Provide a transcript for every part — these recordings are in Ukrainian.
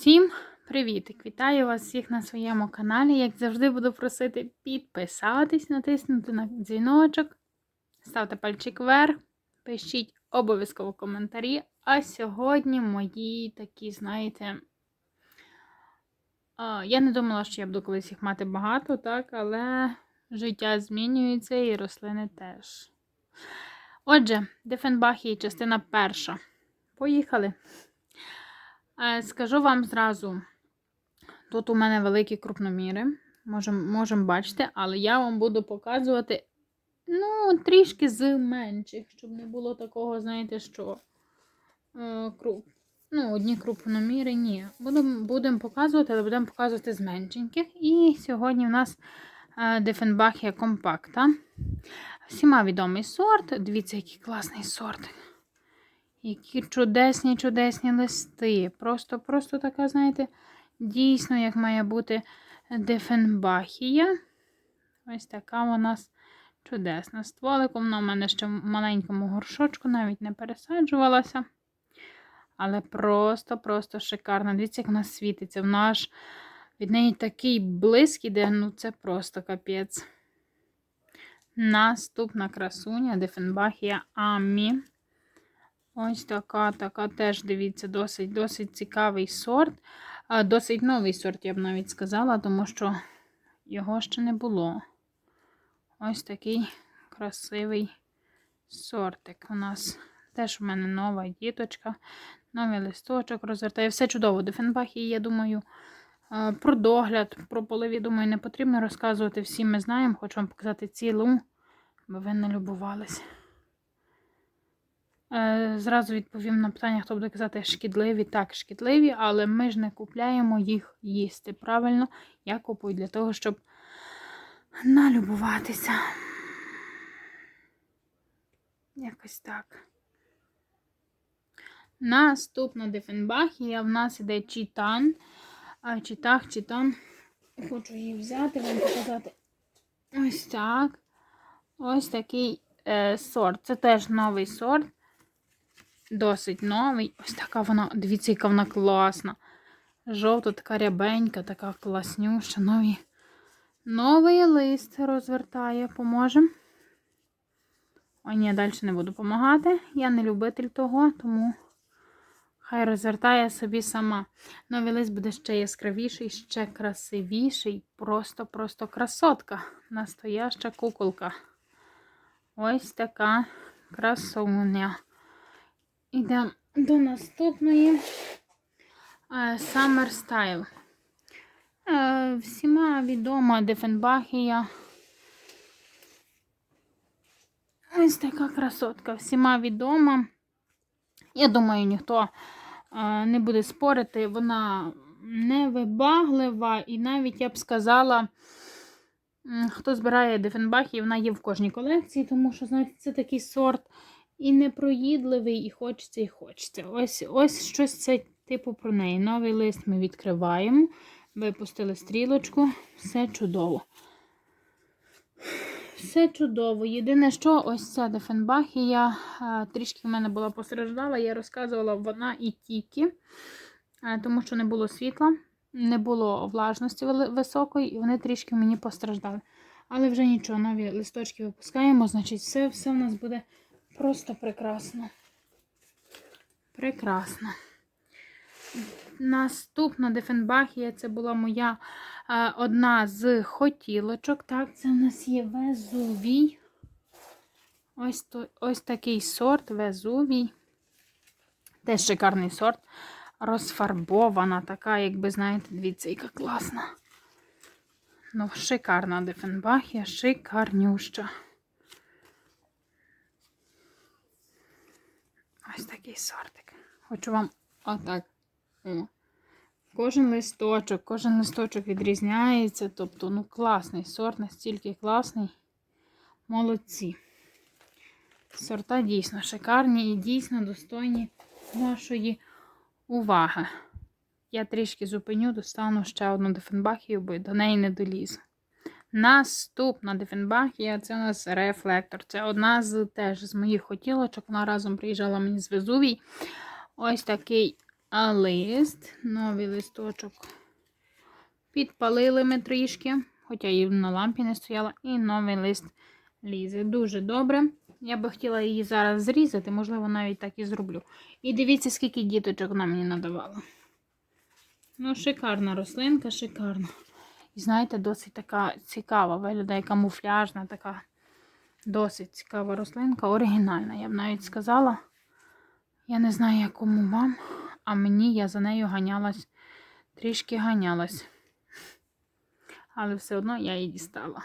Всім привіт! Вітаю вас всіх на своєму каналі. Як завжди, буду просити підписатись, натиснути на дзвіночок, ставте пальчик вверх, пишіть обов'язково коментарі. А сьогодні мої такі, знаєте, я не думала, що я буду колись їх мати багато, так, але життя змінюється і рослини теж. Отже, Дефенбахії, частина перша. Поїхали! Е, Скажу вам зразу, тут у мене великі крупноміри, можемо можем бачити, але я вам буду показувати ну, трішки з менших, щоб не було такого, знаєте, що е, круп, ну, одні крупноміри, ні. Будемо будем показувати, але будемо показувати з меншеньких. І сьогодні в нас е, Дефенбахія компакта. Всіма відомий сорт. Дивіться, який класний сорт. Які чудесні, чудесні листи. Просто, просто така, знаєте, дійсно, як має бути дефенбахія. Ось така у нас чудесна. Стволиком вона у мене ще в маленькому горшочку, навіть не пересаджувалася. Але просто-просто шикарна. Дивіться, як вона світиться. Вона аж від неї такий блиск іде, ну це просто капець. Наступна красуня Дефенбахія Амі. Ось така, така теж, дивіться, досить досить цікавий сорт. Досить новий сорт, я б навіть сказала, тому що його ще не було. Ось такий красивий сортик. У нас теж у мене нова діточка, новий листочок розвертає. Все чудово. Дефенбахі, я думаю, про догляд, про полив, я думаю, не потрібно розказувати. Всі ми знаємо. Хочу вам показати цілу, бо ви не любувалися. Е, Зразу відповім на питання, хто буде казати шкідливі. Так, шкідливі, але ми ж не купляємо їх їсти. Правильно, я купую для того, щоб налюбуватися. Якось так. Наступна дефенбахія в нас іде читан. А, Читах, читан. Хочу її взяти, вам показати. Ось так. Ось такий е, сорт. Це теж новий сорт. Досить новий. Ось така вона, дивіться, яка вона класна. Жовта, така рябенька, така класнюща. Нові. Новий лист розвертає. Поможемо. Ой, ні, далі не буду допомагати. Я не любитель того, тому хай розвертає собі сама. Новий лист буде ще яскравіший, ще красивіший. Просто-просто красотка. Настояща куколка. Ось така красуня. Ідемо до наступної е, Summer Style. Е, Всіма відома Дефенбахія. Ось така красотка. Всіма відома. Я думаю, ніхто е, не буде спорити. Вона невибаглива і навіть я б сказала, хто збирає Дефенбахії, вона є в кожній колекції, тому що, знаєте, це такий сорт і непроїдливий, і хочеться, і хочеться. Ось ось щось це типу про неї. Новий лист ми відкриваємо. Випустили стрілочку. Все чудово. Все чудово. Єдине, що ось ця Дефенбахія трішки в мене була постраждала, я розказувала, вона і тільки, тому що не було світла, не було влажності високої, і вони трішки мені постраждали. Але вже нічого, нові листочки випускаємо, значить, все, все в нас буде. Просто прекрасно. Прекрасно. Наступна Дефенбахія це була моя а, одна з хотілочок. Так, це в нас є Везувій. Ось то, ось такий сорт Везувій. Теж шикарний сорт. Розфарбована, така, якби, знаєте, дивіться, яка класна. Ну, шикарна Дефенбахія, шикарнюща. Ось такий сортик. Хочу вам отак. О. Кожен листочок, кожен листочок відрізняється. Тобто, ну, класний сорт, настільки класний. Молодці. Сорта дійсно шикарні і дійсно достойні вашої уваги. Я трішки зупиню, достану ще одну дефенбахію, бо до неї не долізу. Наступна Дефенбахія це у нас рефлектор. Це одна з теж з моїх хотілочок. Вона разом приїжджала мені з Везувій. Ось такий лист, новий листочок. Підпалили ми трішки, хоча і на лампі не стояла, і новий лист лізе. Дуже добре. Я би хотіла її зараз зрізати, можливо, навіть так і зроблю. І дивіться, скільки діточок вона мені надавала. Ну, шикарна рослинка, шикарна. І знаєте, досить така цікава, виглядає камуфляжна, така досить цікава рослинка, оригінальна, я б навіть сказала. Я не знаю, якому вам, а мені я за нею ганялась, трішки ганялась. Але все одно я її дістала.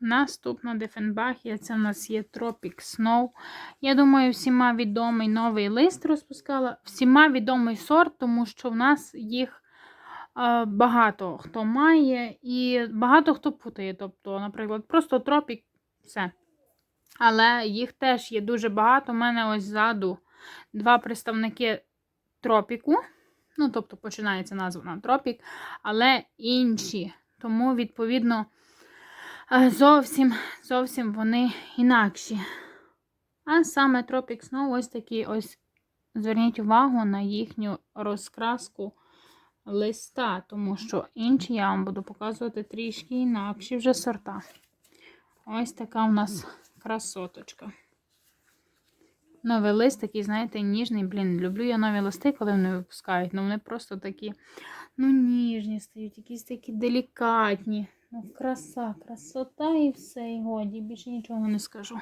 Наступна Дефенбахія, це в нас є Tropic Snow. Я думаю, всіма відомий новий лист розпускала. Всіма відомий сорт, тому що в нас їх багато хто має і багато хто путає. Тобто, наприклад, просто Tropic, все. Але їх теж є дуже багато. У мене ось ззаду два представники тропіку. Ну, тобто, починається назва на тропік, але інші. Тому, відповідно, е, зовсім зовсім вони інакші. А саме Tropic Snow ось такі ось. Зверніть увагу на їхню розкраску листа, тому що інші я вам буду показувати трішки інакші вже сорта. Ось така у нас красоточка. Новий лист такий, знаєте, ніжний. Блін, люблю я нові листи, коли вони випускають. Ну вони просто такі, ну, ніжні стають, якісь такі делікатні. Ну, краса, красота і все, і годі, більше нічого не скажу.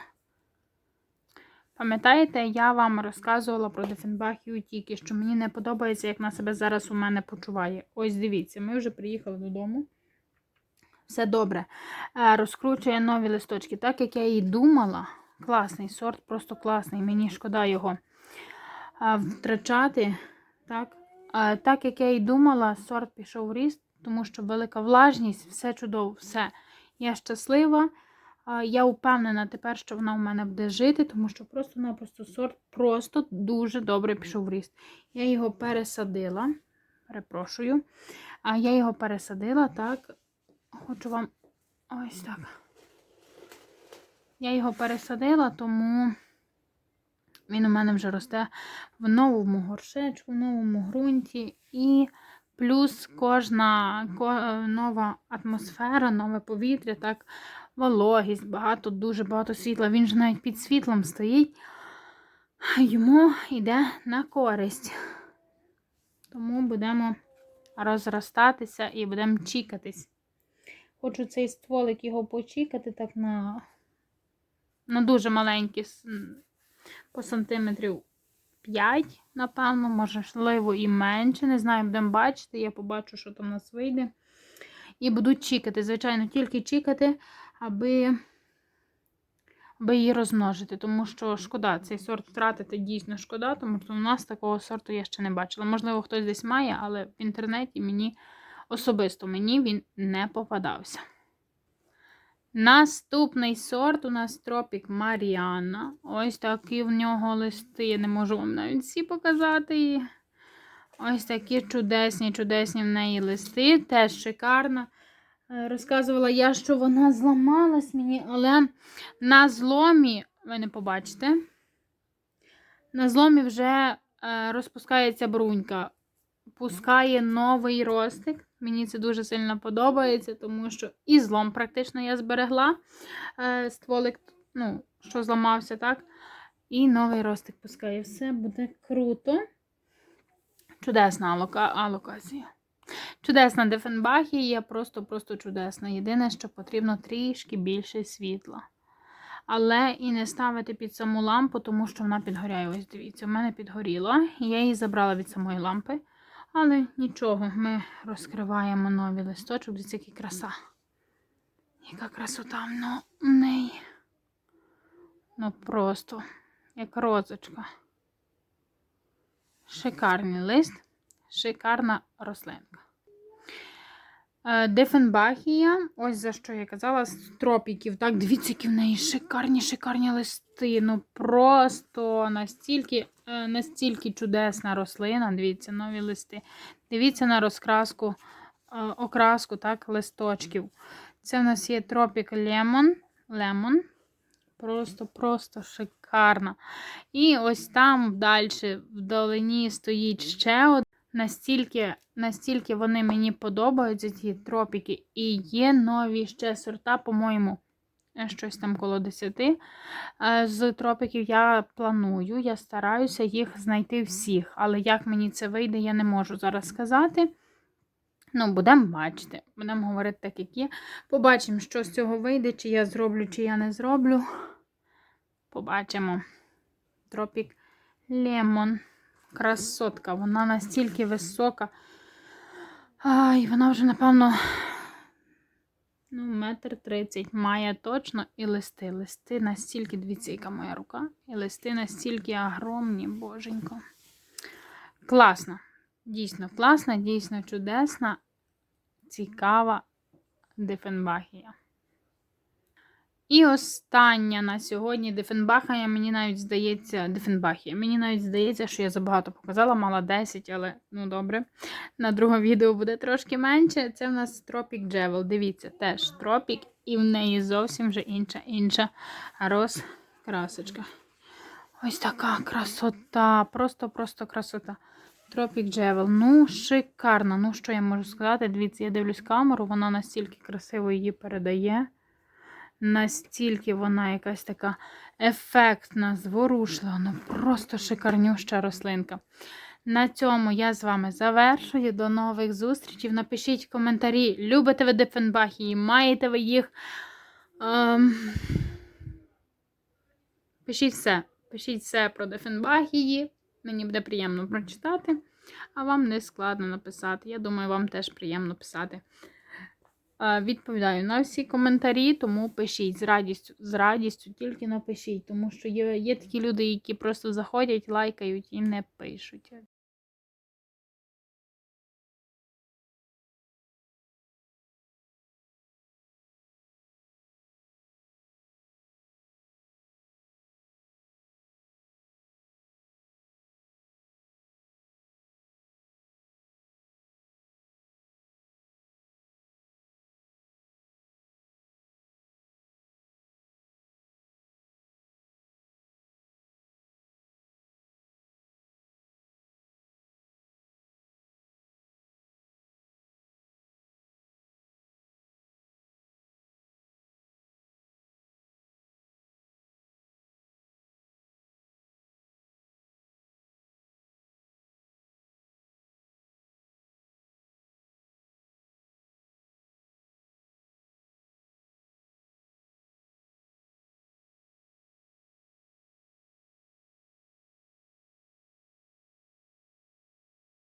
Пам'ятаєте, я вам розказувала про Дефенбахію тільки, що мені не подобається, як вона себе зараз у мене почуває. Ось дивіться, ми вже приїхали додому. Все добре. Е, Розкручує нові листочки. Так як я і думала, класний сорт, просто класний. Мені шкода його е, втрачати. Так, Е, так як я і думала, сорт пішов в ріст, тому що велика влажність, все чудово, все. Я щаслива. Я впевнена тепер, що вона у мене буде жити, тому що просто-напросто сорт просто дуже добре пішов в ріст. Я його пересадила. Перепрошую. А я його пересадила, так. Хочу вам ось так. Я його пересадила, тому він у мене вже росте в новому горшечку, в новому ґрунті. І плюс кожна нова атмосфера, нове повітря, так, вологість, багато, дуже багато світла. Він же навіть під світлом стоїть, йому йде на користь. Тому будемо розростатися і будемо чікатись. Хочу цей стволик його почікати так на, на дуже маленькі, по сантиметрів 5, напевно, можливо, і менше. Не знаю, будемо бачити. Я побачу, що там у нас вийде. І буду чікати. Звичайно, тільки чікати, аби, аби її розмножити. Тому що шкода, цей сорт втратити дійсно шкода, тому що у нас такого сорту я ще не бачила. Можливо, хтось десь має, але в інтернеті мені особисто мені він не попадався. Наступний сорт у нас Тропік Маріанна. Ось такі в нього листи. Я не можу вам навіть всі показати. Ось такі чудесні, чудесні в неї листи. Теж шикарна. Е, Розказувала я, що вона зламалась мені, але на зломі, ви не побачите, на зломі вже е, розпускається брунька. Пускає новий ростик. Мені це дуже сильно подобається, тому що і злом практично я зберегла е, стволик, ну, що зламався, так? І новий ростик пускає. Все буде круто. Чудесна алока... алокація. Чудесна Дефенбахія, просто-просто чудесна. Єдине, що потрібно трішки більше світла. Але і не ставити під саму лампу, тому що вона підгоряє. Ось дивіться, в мене підгоріла. І я її забрала від самої лампи. Але нічого, ми розкриваємо нові листочок. Дивіться, яка краса. Яка красота ну, в неї. Ну просто, як розочка. Шикарний лист, шикарна рослинка. Е, Дефенбахія, ось за що я казала, з тропіків. Так, дивіться, які в неї шикарні, шикарні листи. Ну просто настільки, е, настільки чудесна рослина. Дивіться, нові листи. Дивіться на розкраску, е, окраску так, листочків. Це в нас є тропік лемон. лемон. Просто-просто шикарна. І ось там далі в долині стоїть ще одна. Настільки, настільки вони мені подобаються, ці тропіки. І є нові ще сорта, по-моєму, е, щось там коло 10. Е, З тропіків я планую, я стараюся їх знайти всіх. Але як мені це вийде, я не можу зараз сказати. Ну, будемо бачити. Будемо говорити так, як є. Побачимо, що з цього вийде, чи я зроблю, чи я не зроблю. Побачимо. Тропік Лемон. Красотка. Вона настільки висока. Ай, вона вже, напевно, ну, метр тридцять має точно і листи. Листи настільки, дивіться, яка моя рука. І листи настільки огромні, боженько. Класно. Дійсно класна, дійсно чудесна, цікава Дифенбахія. І остання на сьогодні Дифенбахія, мені навіть здається, Дифенбахія. Мені навіть здається, що я забагато показала, мала 10, але ну добре. На друге відео буде трошки менше. Це в нас Тропік Джевел. Дивіться, теж тропік, і в неї зовсім вже інша інша розкрасочка. Ось така красота. Просто-просто красота. Тропік Джевел. Ну, шикарна. Ну, що я можу сказати? Дивіться, я дивлюсь камеру, вона настільки красиво її передає. Настільки вона якась така ефектна, зворушлива, ну просто шикарнюща рослинка. На цьому я з вами завершую. До нових зустрічей. Напишіть коментарі, любите ви Дефенбахії, маєте ви їх. Ем... Пишіть все. Пишіть все про Дефенбахії. Мені буде приємно прочитати, а вам не складно написати. Я думаю, вам теж приємно писати. Е, Відповідаю на всі коментарі, тому пишіть з радістю, з радістю тільки напишіть, тому що є, є такі люди, які просто заходять, лайкають і не пишуть.